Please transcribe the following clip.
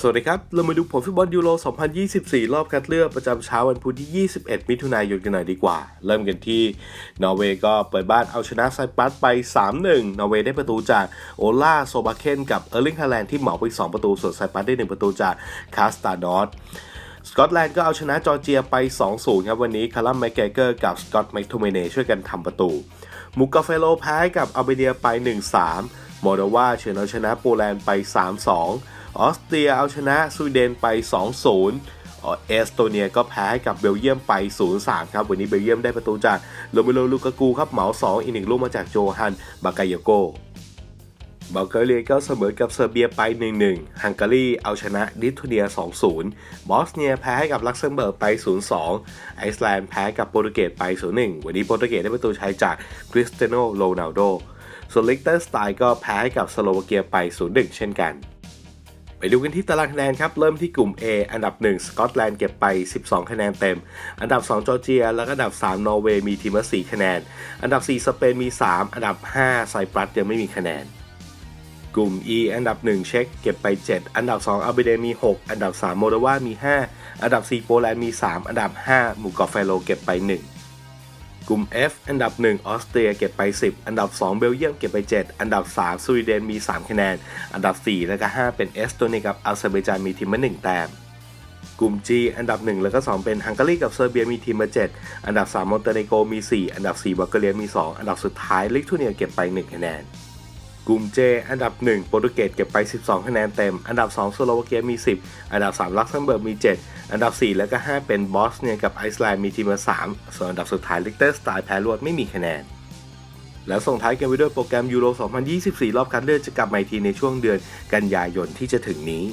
สวัสดีครับ เรามาดูผลฟุตบอลยูโร 2024 รอบคัดเลือกประจำเช้าวันพุธที่ 21 มิถุนายนกันหน่อยดีกว่า เริ่มกันที่ นอร์เวย์ก็เปิดบ้านเอาชนะไซปรัสไป 3-1 นอร์เวย์ได้ประตูจากโอล่าโซบาเคนกับเออร์ลิงฮาแลนด์ที่เหมาไป 2 ประตู ส่วนไซปรัสได้ 1 ประตูจากคาสตาดอสสกอตแลนด์ก็เอาชนะจอร์เจียไป 2-0 ครับวันนี้คารัมแมกเกเกอร์กับสกอตแมคโทเมเนช่วยกันทำประตูมุกกาเฟโลแพ้กับอัลเบเนียไป 1-3 มอลโดวาเฉือนเอาชนะโปแลนด์ไป 3-2 ออสเตรียเอาชนะสวีเดนไป 2-0เอสโตเนียก็แพ้ให้กับเบลเยียมไป 0-3 ครับ วันนี้เบลเยียมได้ประตูจากโรเมโลลูกากูครับเหมา 2 อีกหนึ่งลูกมาจากโจฮันบากายโกบัลแกเรียก็เสมอกับเซอร์เบียไป 1-1 ฮังการีเอาชนะลิทัวเนีย 2-0 บอสเนียแพ้ให้กับลักเซมเบิร์กไป 0-2 ไอซ์แลนด์แพ้กับโปรตุเกสไป 0-1 วันนี้โปรตุเกสได้ประตูชัยจากคริสเตียโนโรนัลโด ส่วนลิกเตอร์สไตน์ก็แพ้ให้กับสโลวาเกียไป 0-1 เช่นกัน ไปดูกันที่ตารางคะแนนครับ เริ่มที่กลุ่ม A อันดับ 1 สกอตแลนด์เก็บไป 12 คะแนนเต็ม อันดับ 2 จอร์เจีย แล้วก็อันดับ 3 นอร์เวย์มีทีมละ4คะแนน อันดับ 4 สเปนมี 3 อันดับ 5 ไซปรัสยังไม่มีคะแนน กลุ่ม E อันดับ 1 เช็กเก็บไป 7 อันดับ 2 อัลเบเดมี 6 อันดับ 3 โมลโดวามี 5 อันดับ 4 โปแลนด์มี 3 อันดับ 5 หมู่เกาะไฟโลเก็บไป 1 กลุ่ม F อันดับ 1 ออสเตรียเก็บไป 10 อันดับ 2 เบลเยียมเก็บไป 7 อันดับ 3 สวีเดนมี 3 คะแนน อันดับ 4 และก็ 5 เป็นเอสโตเนียกับอาเซอร์ไบจานมีทีมละ1แต้มกลุ่ม G อันดับ 1 แล้วก็ 2 เป็นฮังการีกับเซอร์เบียมีทีมละ7อันดับ 3 มอนเตเนโกมี 4 อันดับ 4 บัลแกเรียมี 2 อันดับสุดท้ายลิทัวเนียเก็บไป 1 คะแนน กลุ่ม J อันดับ 1 โปรตุเกสเก็บไป 12 คะแนนเต็ม อันดับ 2 สโลวาเกียมี 10 อันดับ 3 ลักเซมเบิร์กมี 7 อันดับ 4 แล้วก็ 5 เป็นบอสเนียกับไอซ์แลนด์มีทีมละ3ส่วนอันดับสุดท้ายลิกเตอร์สไตล์แพ้รวดไม่มีคะแนน แล้วส่งท้ายกันไปด้วยโปรแกรมยูโร 2024 รอบคัดเลือกจะกลับมาอีกทีในช่วงเดือนกันยายนที่จะถึงนี้